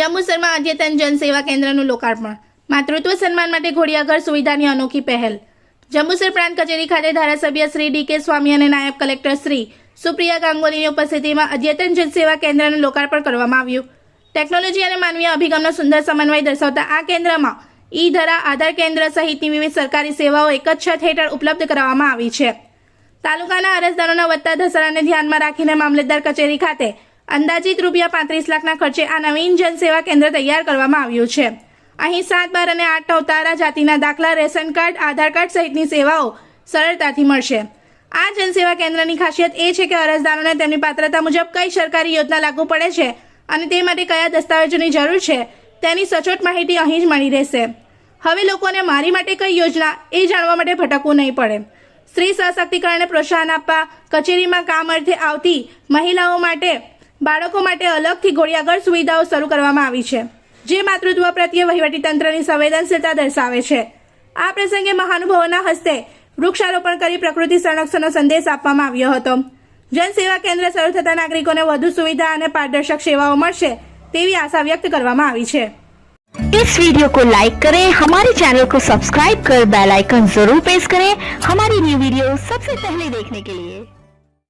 જંબુસરમાં અદ્યતન જનસેવા કેન્દ્રનું લોકાર્પણ. માતૃત્વ સન્માન માટે ઘોડિયાઘર સુવિધાની અનોખી પહેલ. જંબુસર પ્રાંત કચેરી ખાતે ધારાસભ્ય શ્રી ડી કે સ્વામી અને નાયબ કલેક્ટર શ્રી સુપ્રિયા ગાંગોલીની ઉપસ્થિતિમાં અદ્યતન જનસેવા કેન્દ્રનું લોકાર્પણ કરવામાં આવ્યું. ટેકનોલોજી અને માનવીય અભિગમનો સુંદર સમન્વય દર્શાવતા આ કેન્દ્રમાં ઈ ધરા આધાર કેન્દ્ર સહિતની વિવિધ સરકારી સેવાઓ એક જ છત હેઠળ ઉપલબ્ધ કરાવવામાં આવી છે. તાલુકાના અરજદારોના વધતા ધસરાને ધ્યાનમાં રાખીને મામલતદાર કચેરી ખાતે અંદાજિત રૂપિયા પાંત્રીસ લાખના ખર્ચે આ નવીન જનસેવા કેન્દ્ર તૈયાર કરવામાં આવ્યું છે. અહીં સાત, બાર અને આઠ નવતારા જાતિના દાખલા, રેશન કાર્ડ, આધાર કાર્ડ સહિતની સેવાઓ સરળતાથી મળશે. આ જનસેવા કેન્દ્રની ખાસિયત એ છે કે અરજદારોને તેમની પાત્રતા મુજબ કઈ સરકારી યોજના લાગુ પડે છે અને તે માટે કયા દસ્તાવેજોની જરૂર છે તેની સચોટ માહિતી અહીં જ મળી રહેશે. હવે લોકોને મારી માટે કઈ યોજના એ જાણવા માટે ભટકવું નહીં પડે. સ્ત્રી સશક્તિકરણને પ્રોત્સાહન આપવા, કચેરીમાં કામ અર્થે આવતી મહિલાઓ માટે બાળકો માટે અલગથી ઘોડિયાઘર સુવિધાઓ શરૂ કરવામાં આવી છે જે માતૃત્વ પ્રત્યે વહીવટીતંત્રની સંવેદનશીલતા દર્શાવે છે આ પ્રસંગે મહાનુભાવોના હસ્તે વૃક્ષારોપણ કરી પ્રકૃતિ સંરક્ષણનો સંદેશ આપવામાં આવ્યો હતો જનસેવા કેન્દ્ર શરૂ થતા નાગરિકોને વધુ સુવિધા અને પારદર્શક સેવાઓ મળશે તેવી આશા વ્યક્ત કરવામાં આવી છે इस वीडियो को लाइक करें हमारे चैनल को सब्सक्राइब कर बेल आइकन जरूर प्रेस करें हमारी न्यू वीडियो सबसे पहले देखने के लिए